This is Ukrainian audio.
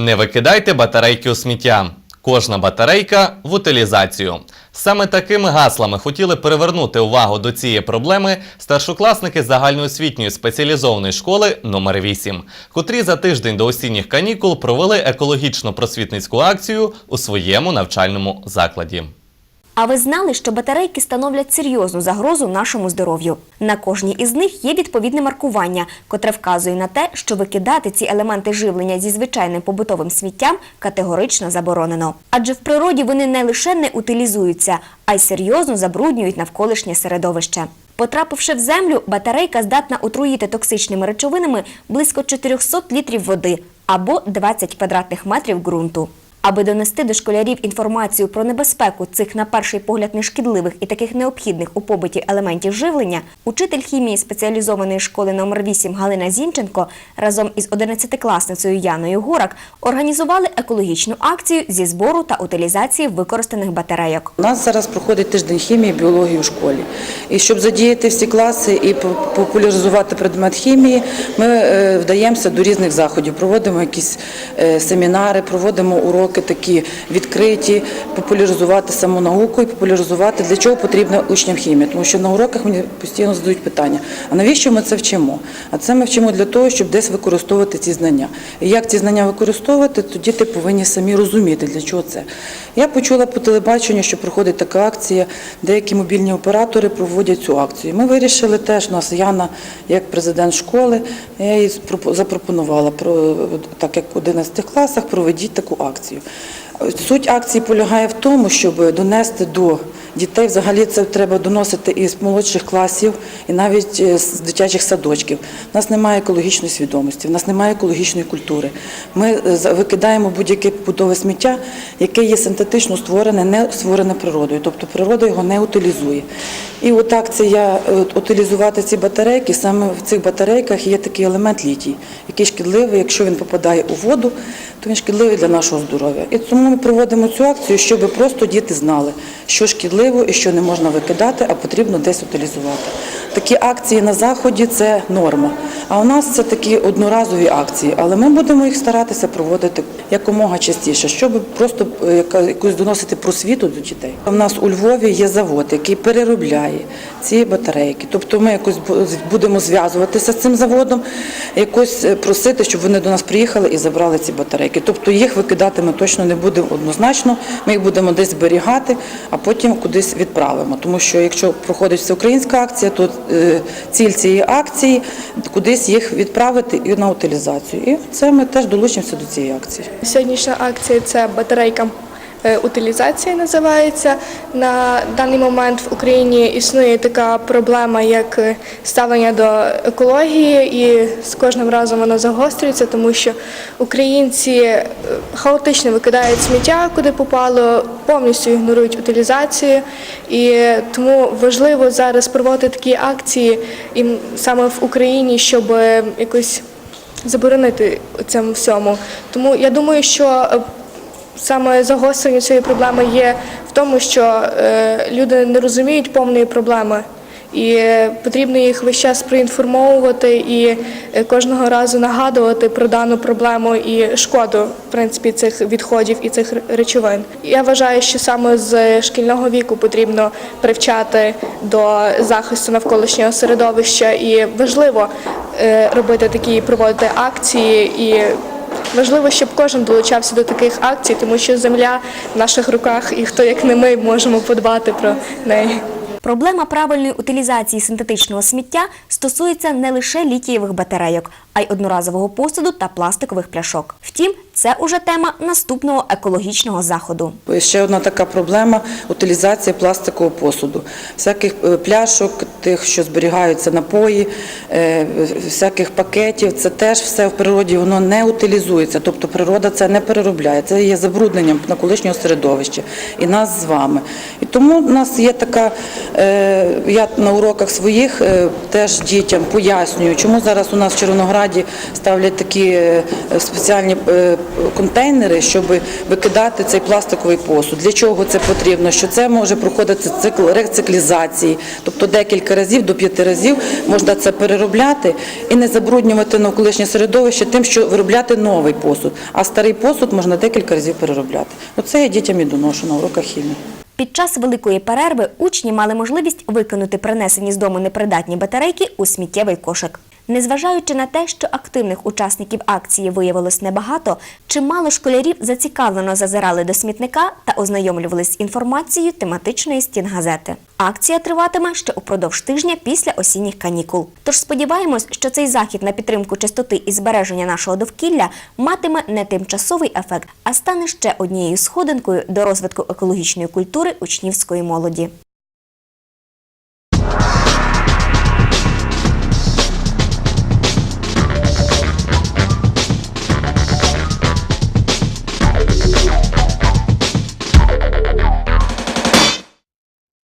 Не викидайте батарейки у сміття. Кожна батарейка в утилізацію. Саме такими гаслами хотіли привернути увагу до цієї проблеми старшокласники загальноосвітньої спеціалізованої школи номер 8 котрі за тиждень до осінніх канікул провели екологічно-просвітницьку акцію у своєму навчальному закладі. А ви знали, що батарейки становлять серйозну загрозу нашому здоров'ю? На кожній із них є відповідне маркування, котре вказує на те, що викидати ці елементи живлення зі звичайним побутовим сміттям категорично заборонено. Адже в природі вони не лише не утилізуються, а й серйозно забруднюють навколишнє середовище. Потрапивши в землю, батарейка здатна отруїти токсичними речовинами близько 400 літрів води або 20 квадратних метрів ґрунту. Аби донести до школярів інформацію про небезпеку цих на перший погляд нешкідливих і таких необхідних у побуті елементів живлення, учитель хімії спеціалізованої школи номер 8 Галина Зінченко разом із 11-класницею Яною Горак організували екологічну акцію зі збору та утилізації використаних батарейок. У нас зараз проходить тиждень хімії і біології у школі. І щоб задіяти всі класи і популяризувати предмет хімії, ми е, вдаємося до різних заходів. Проводимо якісь е, семінари, проводимо уроки такі відкриті, популяризувати саму науку і популяризувати, для чого потрібна учням хімія. Тому що на уроках мені постійно задають питання: а навіщо ми це вчимо? А це ми вчимо для того, щоб десь використовувати ці знання. І як ці знання використовувати, то діти повинні самі розуміти, для чого це. Я почула по телебаченню, що проходить така акція, деякі мобільні оператори проводять цю акцію. Ми вирішили теж, у нас Яна, як президент школи, я їй запропонувала, так як в 11 класах, проведіть таку акцію. Суть акції полягає в тому, щоб донести до дітей, взагалі це треба доносити із молодших класів і навіть е, з дитячих садочків. У нас немає екологічної свідомості, в нас немає екологічної культури. Ми е, викидаємо будь-яке побутове сміття, яке є синтетично створене, не створене природою, тобто природа його не утилізує. І от акція е, утилізувати ці батарейки, саме в цих батарейках є такий елемент літій, який шкідливий, якщо він попадає у воду, то він шкідливий для нашого здоров'я. І тому ми проводимо цю акцію, щоб просто діти знали, що шкідливо і що не можна викидати, а потрібно десь утилізувати. Такі акції на заході це норма. А у нас це такі одноразові акції, але ми будемо їх старатися проводити якомога частіше, щоб просто е, якусь доносити просвіту до дітей. У нас у Львові є завод, який переробляє ці батарейки. Тобто ми якось будемо зв'язуватися з цим заводом, якось е, просити, щоб вони до нас приїхали і забрали ці батарейки. Тобто їх викидати ми точно не будемо однозначно. Ми їх будемо десь зберігати, а потім кудись відправимо. Тому що якщо проходить всеукраїнська акція, то ціль цієї акції кудись їх відправити на утилізацію. І це ми теж долучимося до цієї акції. Сьогоднішня акція це батарейка е, утилізація називається. На даний момент в Україні існує така проблема, як е, ставлення до екології, і з кожним разом вона загострюється, тому що українці е, хаотично викидають сміття, куди попало, повністю ігнорують утилізацію. І тому важливо зараз проводити такі акції і саме в Україні, щоб якось заборонити цьому всьому. Тому я думаю, що саме загострення цієї проблеми є в тому, що е, люди не розуміють повної проблеми. І е, потрібно їх весь час проінформовувати і е, кожного разу нагадувати про дану проблему і шкоду в принципі цих відходів і цих речовин. Я вважаю, що саме з шкільного віку потрібно привчати до захисту навколишнього середовища, і важливо робити такі проводити акції і. Важливо, щоб кожен долучався до таких акцій, тому що земля в наших руках, і хто як не ми можемо подбати про неї. Проблема правильної утилізації синтетичного сміття стосується не лише літієвих батарейок, а й одноразового посуду та пластикових пляшок. Втім, це уже тема наступного екологічного заходу. Ще одна така проблема утилізація пластикового посуду, всяких е, пляшок, тих, що зберігаються напої, е, всяких пакетів. Це теж все в природі воно не утилізується. Тобто природа це не переробляє. Це є забрудненням навколишнього середовища і нас з вами. І тому в нас є така. е, Я на уроках своїх теж дітям пояснюю, чому зараз у нас в Червонограді громаді ставлять такі е, спеціальні е, контейнери, щоб викидати цей пластиковий посуд. Для чого це потрібно? Що це може проходити цикл рециклізації, тобто декілька разів до п'яти разів можна це переробляти і не забруднювати навколишнє середовище тим, що виробляти новий посуд, а старий посуд можна декілька разів переробляти. Оце я дітям і доношу на уроках хімії. Під час великої перерви учні мали можливість викинути принесені з дому непридатні батарейки у сміттєвий кошик. Незважаючи на те, що активних учасників акції виявилось небагато, чимало школярів зацікавлено зазирали до смітника та ознайомлювались з інформацією тематичної стінгазети. Акція триватиме ще упродовж тижня після осінніх канікул. Тож сподіваємось, що цей захід на підтримку чистоти і збереження нашого довкілля матиме не тимчасовий ефект, а стане ще однією сходинкою до розвитку екологічної культури учнівської молоді.